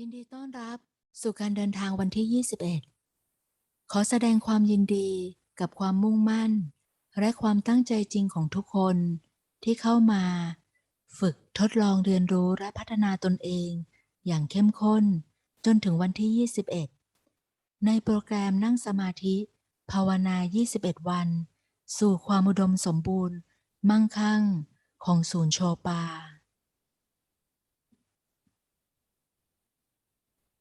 ยินดีต้อนรับสู่การเดินทางวันที่ 21 ขอแสดงความยินดีกับความมุ่งมั่น และความตั้งใจจริงของทุกคนที่เข้ามา ฝึกทดลองเรียนรู้และพัฒนาตนเองอย่างเข้มข้นจนถึงวันที่ 21 ในโปรแกรมนั่งสมาธิ ภาวนา 21 วัน สู่ความอุดมสมบูรณ์ มั่งคั่งของศูนย์โชปา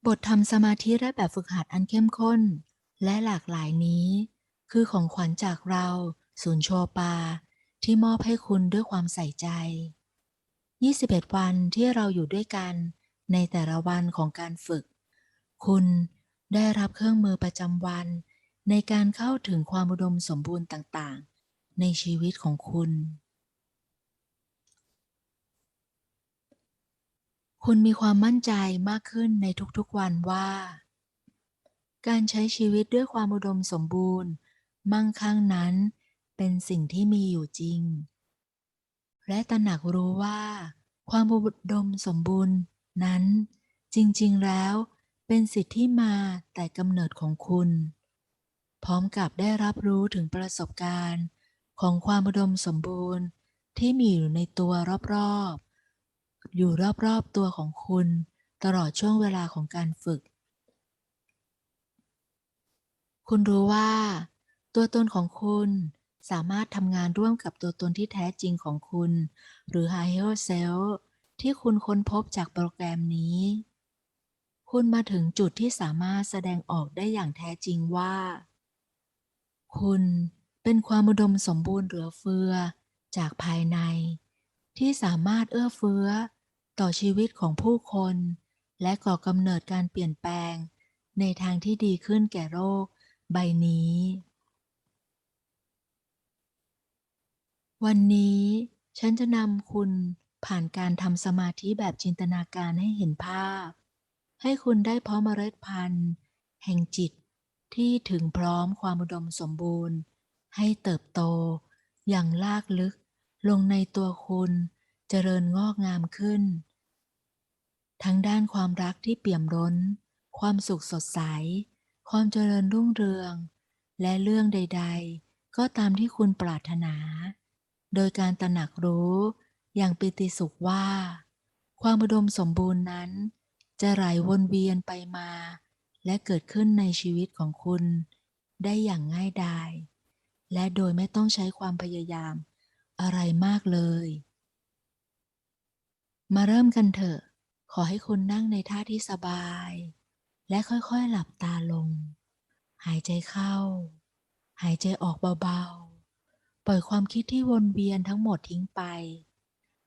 บททำสมาธิและแบบฝึกหัดอันเข้มข้น และหลากหลายนี้ คือของขวัญจากเราศูนย์โชปา ที่มอบให้คุณด้วยความใส่ใจ 21 วันที่เราอยู่ด้วยกันในแต่ละวันของการฝึก คุณได้รับเครื่องมือประจำวัน ในการเข้าถึงความอุดมสมบูรณ์ต่างๆ ในชีวิตของคุณ คุณมีความมั่นใจมากขึ้นในทุกๆวันว่า การใช้ชีวิตด้วยความอุดมสมบูรณ์ มั่งคั่งนั้น เป็นสิ่งที่มีอยู่จริง และตระหนักรู้ว่า ความอุดมสมบูรณ์นั้น จริงๆแล้วเป็นสิทธิที่มาแต่กำเนิดของคุณ พร้อมกับได้รับรู้ถึงประสบการณ์ของความอุดมสมบูรณ์ที่มีอยู่ในตัวรอบๆ อยู่รอบๆตัวของคุณ ตลอดช่วงเวลาของการฝึก คุณรู้ว่า ตัวตนของคุณสามารถทำงานร่วมกับตัวตนที่แท้จริงของคุณ หรือ Higher Self ที่คุณค้นพบจากโปรแกรมนี้ คุณมาถึงจุดที่สามารถแสดงออกได้อย่างแท้จริงว่า คุณเป็นความอุดมสมบูรณ์เหลือเฟือจากภายใน ที่สามารถเอื้อเฟื้อ ต่อชีวิตของผู้คน และก่อกำเนิดการเปลี่ยนแปลง ในทางที่ดีขึ้นแก่โลกใบนี้ วันนี้ฉันจะนำคุณผ่านการทำสมาธิแบบจินตนาการให้เห็นภาพ ให้คุณได้เพาะเมล็ดพันธุ์ แห่งจิตที่ถึงพร้อมความอุดมสมบูรณ์ ให้เติบโตอย่างลากลึก ลงในตัวคุณเจริญงอกงามขึ้น ทั้งด้านความรักที่เปี่ยมล้น ความสุขสดใส ความเจริญรุ่งเรือง และเรื่องใด ๆ ก็ตามที่คุณปรารถนา โดยการตระหนักรู้อย่างปิติสุขว่า ความอุดมสมบูรณ์นั้น จะไหลวนเวียนไปมา และเกิดขึ้นในชีวิตของคุณ ได้อย่างง่ายดาย และโดยไม่ต้องใช้ความพยายาม อะไรมากเลย มาเริ่มกันเถอะ ขอให้คุณนั่งในท่าที่สบาย และค่อยๆหลับตาลง หายใจเข้า หายใจออกเบาๆ ปล่อยความคิดที่วนเวียนทั้งหมดทิ้งไป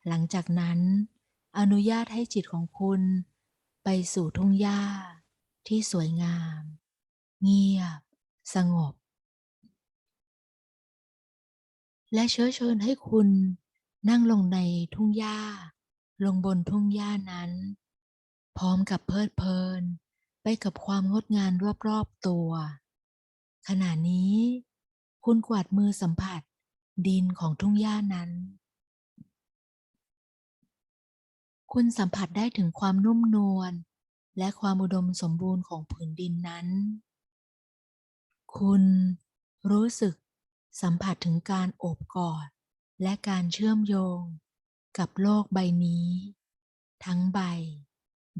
หลังจากนั้น อนุญาตให้จิตของคุณ ไปสู่ทุ่งหญ้าที่สวยงาม เงียบ สงบ และเชื้อเชิญให้คุณนั่งลงในทุ่งหญ้า ลงบนทุ่งหญ้านั้น พร้อมกับเพลิดเพลิน ไปกับความงดงามรอบๆตัว ขณะนี้ คุณกวาดมือสัมผัสดินของทุ่งหญ้านั้น คุณสัมผัสได้ถึงความนุ่มนวลและความอุดมสมบูรณ์ของผืนดินนั้น คุณรู้สึก สัมผัสถึงการโอบกอด และการเชื่อมโยง กับโลกใบนี้ ทั้งใบ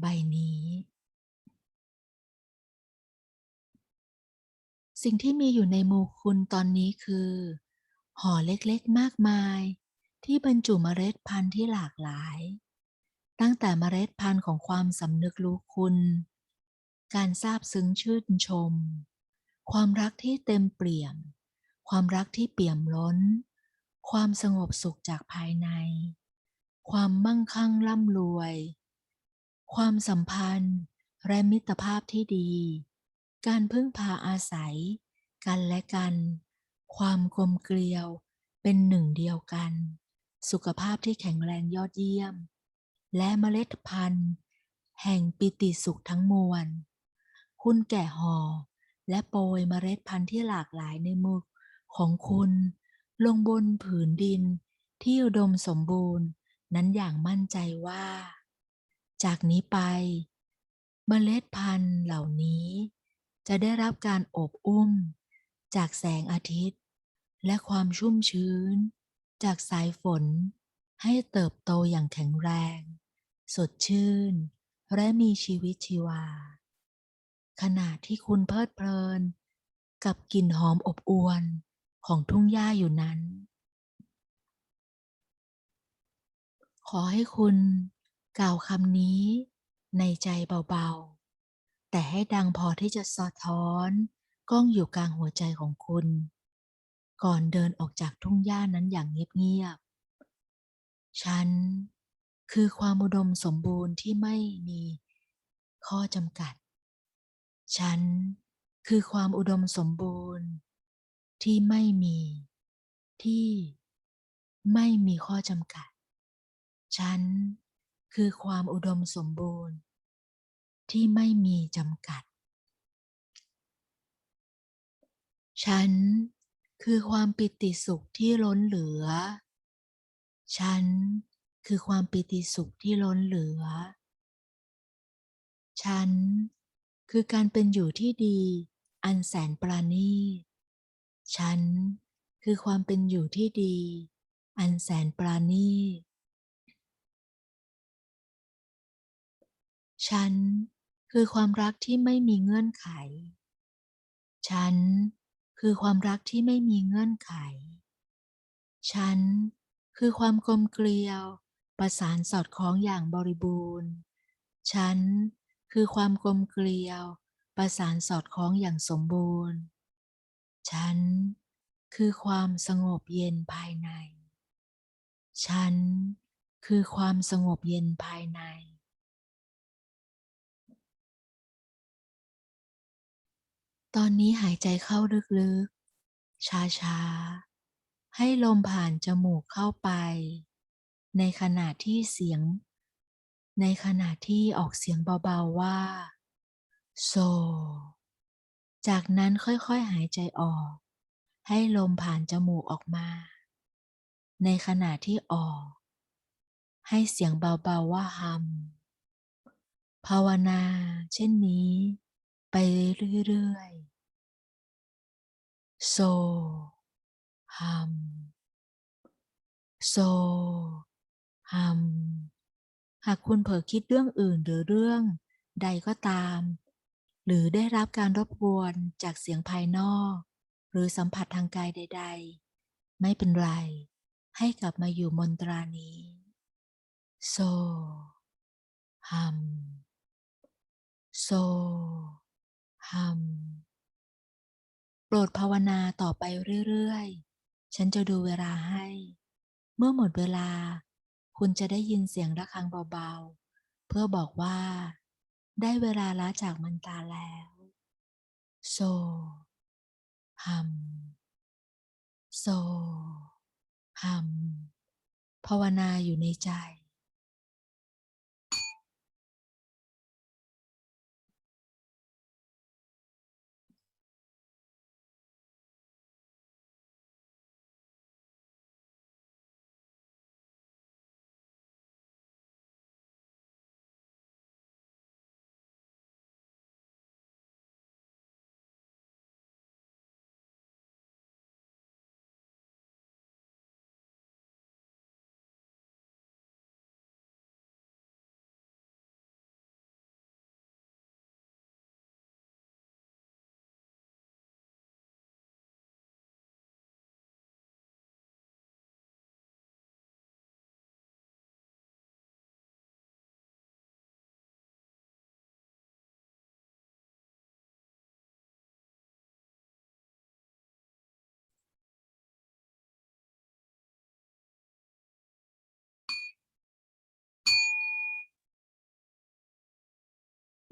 ใบนี้ สิ่งที่มีอยู่ในมือคุณตอนนี้คือ ห่อเล็กๆมากมาย ที่บรรจุเมล็ดพันธุ์ที่หลากหลาย ตั้งแต่เมล็ดพันธุ์ของความสำนึกรู้คุณ การซาบซึ้งชื่นชม ความรักที่เต็มเปี่ยม ความรักที่เปี่ยมล้น ความสงบสุขจากภายใน ความมั่งคั่งร่ำรวย ความสัมพันธ์ และมิตรภาพที่ดี การพึ่งพาอาศัย กันและกัน ความกลมเกลียวเป็นหนึ่งเดียวกัน สุขภาพที่แข็งแรงยอดเยี่ยม และเมล็ดพันธุ์ แห่งปิติสุขทั้งมวล คุณแกะห่อและโปรยเมล็ดพันธุ์ที่หลากหลายในมือ ของคุณลงบนผืนดินที่อุดมสมบูรณ์นั้นอย่างมั่นใจว่า จากนี้ไปเมล็ดพันธุ์เหล่านี้ จะได้รับการอบอุ้ม จากแสงอาทิตย์ และความชุ่มชื้น จากสายฝน ให้เติบโตอย่างแข็งแรง สดชื่น และมีชีวิตชีวา ขณะที่คุณเพลิดเพลิน กับกลิ่นหอมอบอวล ของทุ่งหญ้าอยู่นั้น ขอให้คุณกล่าวคำนี้ในใจเบาๆ แต่ให้ดังพอที่จะสะท้อนก้องอยู่กลางหัวใจของคุณ ก่อนเดินออกจากทุ่งหญ้านั้นอย่างเงียบๆ ฉันคือความอุดมสมบูรณ์ที่ไม่มีข้อจำกัด ฉันคือความอุดมสมบูรณ์ ที่ไม่มี ที่ไม่มีข้อจำกัด ฉันคือความอุดมสมบูรณ์ ที่ไม่มีจำกัด ฉันคือความปิติสุขที่ล้นเหลือ ฉันคือความปิติสุขที่ล้นเหลือ ฉันคือการเป็นอยู่ที่ดีอันแสนปราณีต ฉันคือความเป็นอยู่ที่ดี อันแสนปราณีตฉันคือความรักที่ไม่มีเงื่อนไข ฉันคือความรักที่ไม่มีเงื่อนไข ฉันคือความกลมเกลียว ประสานสอดคล้องอย่างบริบูรณ์ ฉันคือความกลมเกลียว ประสานสอดคล้องอย่างสมบูรณ์ ฉันคือความสงบเย็นภายใน ฉันคือความสงบเย็นภายใน ตอนนี้หายใจเข้าลึกๆ ช้าๆ ให้ลมผ่านจมูกเข้าไป ในขณะที่เสียง ในขณะที่ออกเสียงเบาๆว่า โซ จากนั้นค่อยๆหายใจออก ให้ลมผ่านจมูกออกมา ในขณะที่ออก ให้เสียงเบาๆว่าฮัมภาวนา เช่นนี้ ไปเรื่อยๆ โซฮัมโซฮัมหากคุณเผลอคิดเรื่องอื่นหรือเรื่องใดก็ตาม หรือได้รับการรบกวนจากเสียงภายนอก หรือสัมผัสทางกายใด ๆ ไม่เป็นไร ให้กลับมาอยู่มนตรานี้โซฮัมโซฮัมโปรดภาวนาต่อไปเรื่อย ๆ ฉันจะดูเวลาให้ เมื่อหมดเวลา คุณจะได้ยินเสียงระฆังเบา ๆ เพื่อบอกว่า ได้เวลาละจากมันตาแล้วโซฮัมโซฮัมภาวนาอยู่ในใจ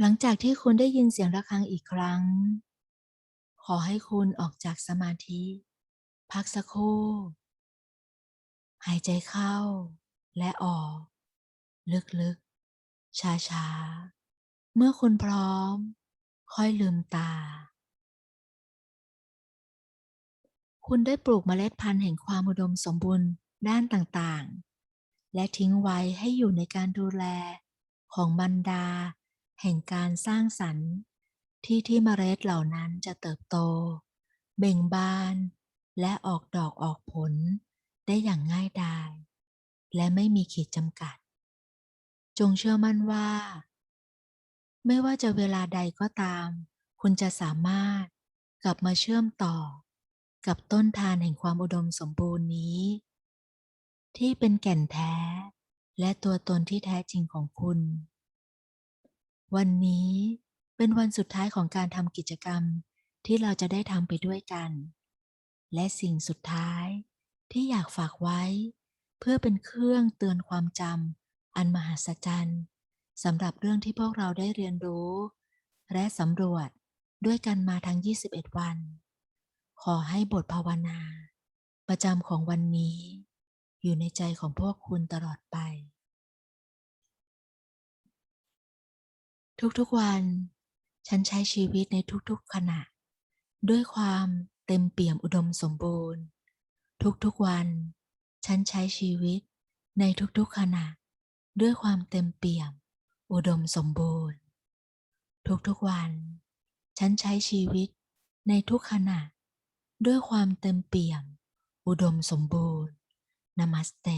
หลังจากที่คุณได้ยินเสียงระฆังอีกครั้ง ขอให้คุณออกจากสมาธิ พักสักครู่ หายใจเข้าและออก ลึกๆ ช้าๆ เมื่อคุณพร้อม ค่อยลืมตา คุณได้ปลูกเมล็ดพันธุ์แห่งความอุดมสมบูรณ์ด้านต่างๆ และทิ้งไว้ให้อยู่ในการดูแลของบรรดา แห่งการสร้างสรรค์ที่ที่เมล็ดเหล่านั้นจะเติบโต เบ่งบาน และออกดอกออกผลได้อย่างง่ายดาย และไม่มีขีดจำกัด จงเชื่อมั่นว่า ไม่ว่าจะเวลาใดก็ตาม คุณจะสามารถกลับมาเชื่อมต่อ กับต้นทานแห่งความอุดมสมบูรณ์นี้ ที่เป็นแก่นแท้ และตัวตนที่แท้จริงของคุณ วันนี้เป็นวันสุดท้ายของการทำกิจกรรมที่เราจะได้ทำไปด้วยกัน และสิ่งสุดท้ายที่อยากฝากไว้ เพื่อเป็นเครื่องเตือนความจำอันมหัศจรรย์สำหรับเรื่องที่พวกเราได้เรียนรู้ และสำรวจด้วยกันมาทั้ง 21 วัน ขอให้บทภาวนา ประจำของวันนี้ อยู่ในใจของพวกคุณตลอดไป ทุกๆวัน ฉันใช้ชีวิตในทุกๆขณะ ด้วยความเต็มเปี่ยมอุดมสมบูรณ์ ทุกๆวัน ฉันใช้ชีวิตในทุกๆขณะ ด้วยความเต็มเปี่ยม อุดมสมบูรณ์ ทุกๆวัน ฉันใช้ชีวิตในทุกขณะ ด้วยความเต็มเปี่ยม อุดมสมบูรณ์นามัสเต